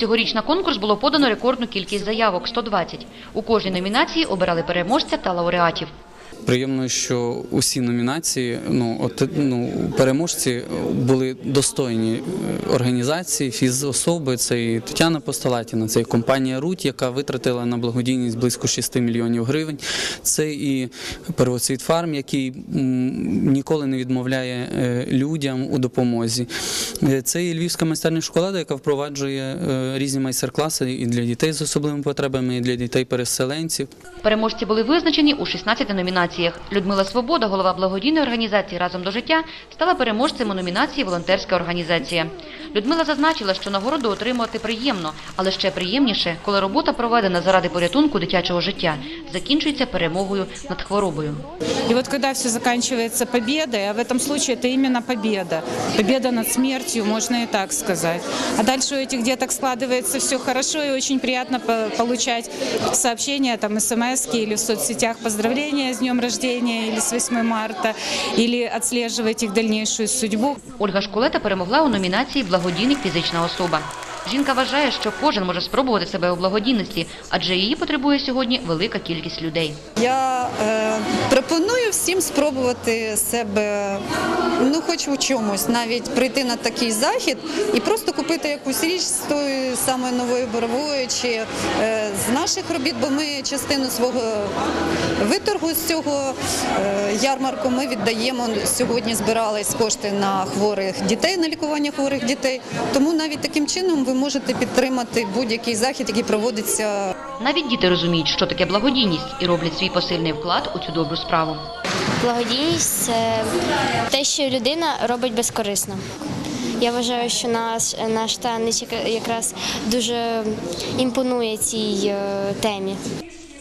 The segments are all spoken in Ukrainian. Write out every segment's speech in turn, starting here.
Цьогоріч на конкурс було подано рекордну кількість заявок – 120. У кожній номінації обирали переможця та лауреатів. Приємно, що усі номінації, ну от ну переможці були достойні е, організації, фізособи. Це і Тетяна Постолатіна, це і компанія Руть, яка витратила на благодійність близько 6 мільйонів гривень. Це і Первоцвіт Фарм, який ніколи не відмовляє е, людям у допомозі. Е, Це і Львівська майстерня шоколаду, яка впроваджує різні майстер-класи і для дітей з особливими потребами, і для дітей-переселенців. Переможці були визначені у 16 номінаціях. Людмила Свобода, голова благодійної організації «Разом до життя», стала переможцем у номінації «Волонтерська організація». Людмила зазначила, що нагороду отримувати приємно, але ще приємніше, коли робота проведена заради порятунку дитячого життя, закінчується перемогою над хворобою. И вот когда все заканчивается победой, а в этом случае это именно победа, победа над смертью, можно и так сказать. А дальше у этих деток складывается все хорошо и очень приятно по- получать сообщения, там, смс или в соцсетях поздравления с днем рождения или с 8 марта, или отслеживать их дальнейшую судьбу. Ольга Шкулета перемогла у номінації «Благодійник фізична особа». Жінка вважає, що кожен може спробувати себе у благодійності, адже її потребує сьогодні велика кількість людей. Я е, пропоную всім спробувати себе, ну хоч у чомусь, навіть прийти на такий захід і просто купити якусь річ з тої самої нової борової чи е, з наших робіт, бо ми частину свого виторгу з цього е, ярмарку ми віддаємо. Сьогодні збирались кошти на хворих дітей, на лікування хворих дітей. Тому навіть таким чином ви можете підтримати будь-який захід, який проводиться Навіть діти розуміють, що таке благодійність і роблять свій посильний вклад у цю добру справу. Благодійність це те, що людина робить безкорисно. Я вважаю, що наш, наш танець якраз дуже імпонує цій е, темі.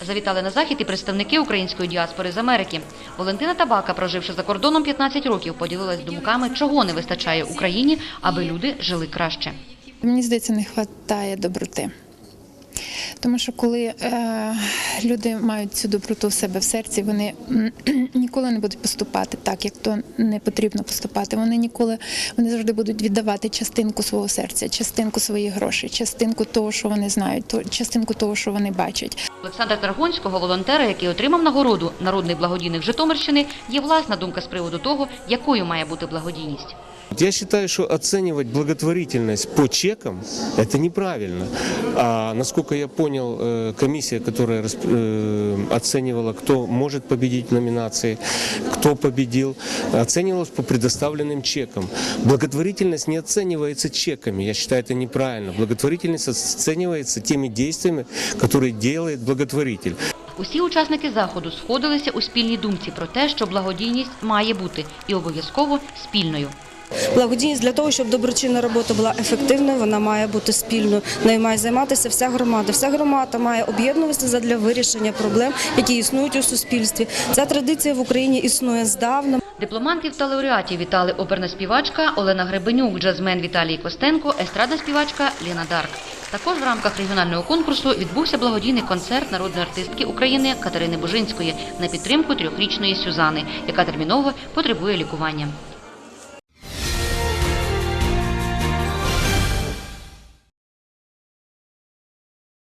Завітали на захід і представники української діаспори з Америки. Валентина Табака, проживши за кордоном 15 років, поділилась думками, чого не вистачає Україні, аби люди жили краще. Мені здається, не вистачає доброти. Тому що коли е, люди мають цю доброту в себе в серці, вони ніколи не будуть поступати так, як то не потрібно поступати. Вони ніколи вони завжди будуть віддавати частинку свого серця, частинку своїх грошей, частинку того, що вони знають, то- частинку того, що вони бачать. Олександра Таргонського, волонтера, який отримав нагороду Народний благодійник Житомирщини, є власна думка з приводу того, якою має бути благодійність. Я считаю, что оценивать благотворительность по чекам – это неправильно. А насколько я понял, э, комиссия, которая расп- э, оценивала, кто может победить в номинации, кто победил, оценивалась по предоставленным чекам. Благотворительность не оценивается чеками. Я считаю, это неправильно. Благотворительность оценивается теми действиями, которые делает благотворитель. Усі учасники заходу сходилися у спільній думці про те, що благодійність має бути і обов'язково спільною. Благодійність для того, щоб доброчинна робота була ефективною, вона має бути спільною. Нею має займатися вся громада. Вся громада має об'єднуватися для вирішення проблем, які існують у суспільстві. Ця традиція в Україні існує здавна. Дипломантів та лауреатів вітали оперна співачка Олена Гребенюк, джазмен Віталій Костенко, естрада співачка Ліна Дарк. Також в рамках регіонального конкурсу відбувся благодійний концерт народної артистки України Катерини Бужинської на підтримку трьохрічної Сюзани, яка терміново потребує лікування.